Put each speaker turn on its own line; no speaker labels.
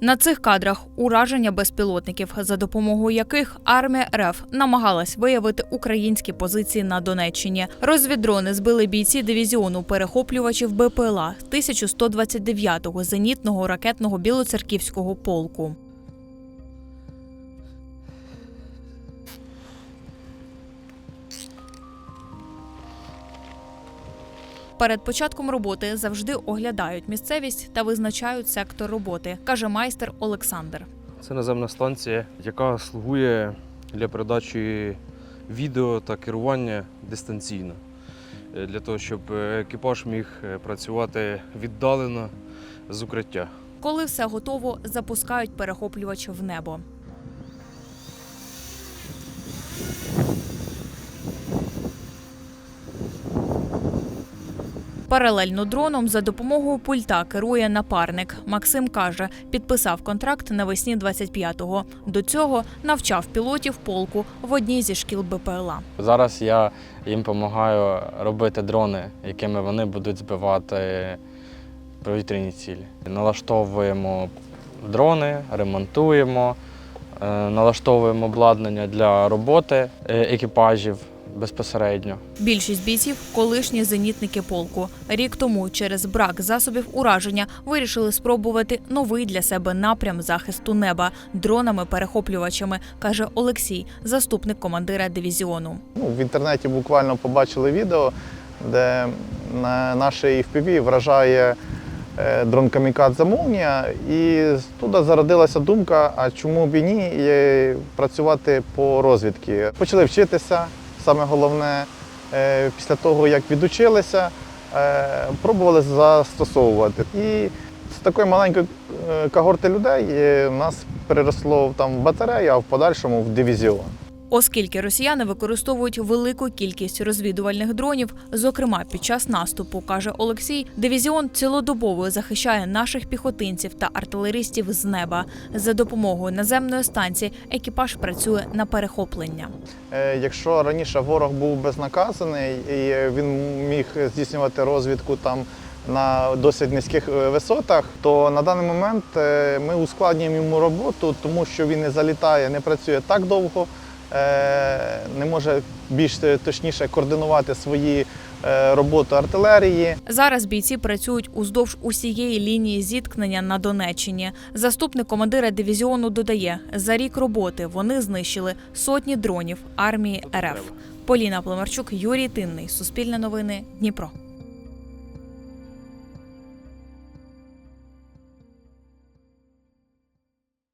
На цих кадрах ураження безпілотників, за допомогою яких армія РФ намагалась виявити українські позиції на Донеччині. Розвідрони збили бійці дивізіону перехоплювачів БПЛА 1129-го зенітного ракетного білоцерківського полку. Перед початком роботи завжди оглядають місцевість та визначають сектор роботи, каже майстер Олександр.
Це наземна станція, яка слугує для передачі відео та керування дистанційно. Е, Для того, щоб е, екіпаж міг е, працювати віддалено з укриття.
Коли все готово, запускають перехоплювач в небо. Паралельно дроном за допомогою пульта керує напарник. Максим каже, підписав контракт навесні 25-го. До цього навчав пілотів полку в одній зі шкіл БПЛА.
Зараз я їм допомагаю робити дрони, якими вони будуть збивати повітряні цілі. Налаштовуємо дрони, ремонтуємо, е, налаштовуємо обладнання для роботи е, екіпажів безпосередньо.
Більшість бійців колишні зенітники полку. Рік тому через брак засобів ураження вирішили спробувати новий для себе напрям захисту неба дронами-перехоплювачами, каже Олексій, заступник командира дивізіону.
Ну, в інтернеті буквально побачили відео, де на наше FPV вражає е, дрон Камікадзе Молнія, і туди зародилася думка, а чому б і ні е, працювати по розвідки. Почали вчитися, саме головне, е, після того, як відучилися, е, пробували застосовувати. І з такої маленької е, когорти людей нас переросло там в батарею, а в подальшому в дивізіон.
Оскільки росіяни використовують велику кількість розвідувальних дронів, зокрема під час наступу, каже Олексій, дивізіон цілодобово захищає наших піхотинців та артилеристів з неба. За допомогою наземної станції екіпаж працює на перехоплення.
Е, Якщо раніше ворог був безнаказаний і він міг здійснювати розвідку там на досить низьких е, висотах, то на даний момент е, ми ускладнюємо йому роботу, тому що він не залітає, не працює так довго, не може більш точніше координувати свої е, роботи артилерії.
Зараз бійці працюють уздовж усієї лінії зіткнення на Донеччині. Заступник командира дивізіону додає, за рік роботи вони знищили сотні дронів армії РФ. Поліна Племарчук, Юрій Тинний, Суспільне новини, Дніпро.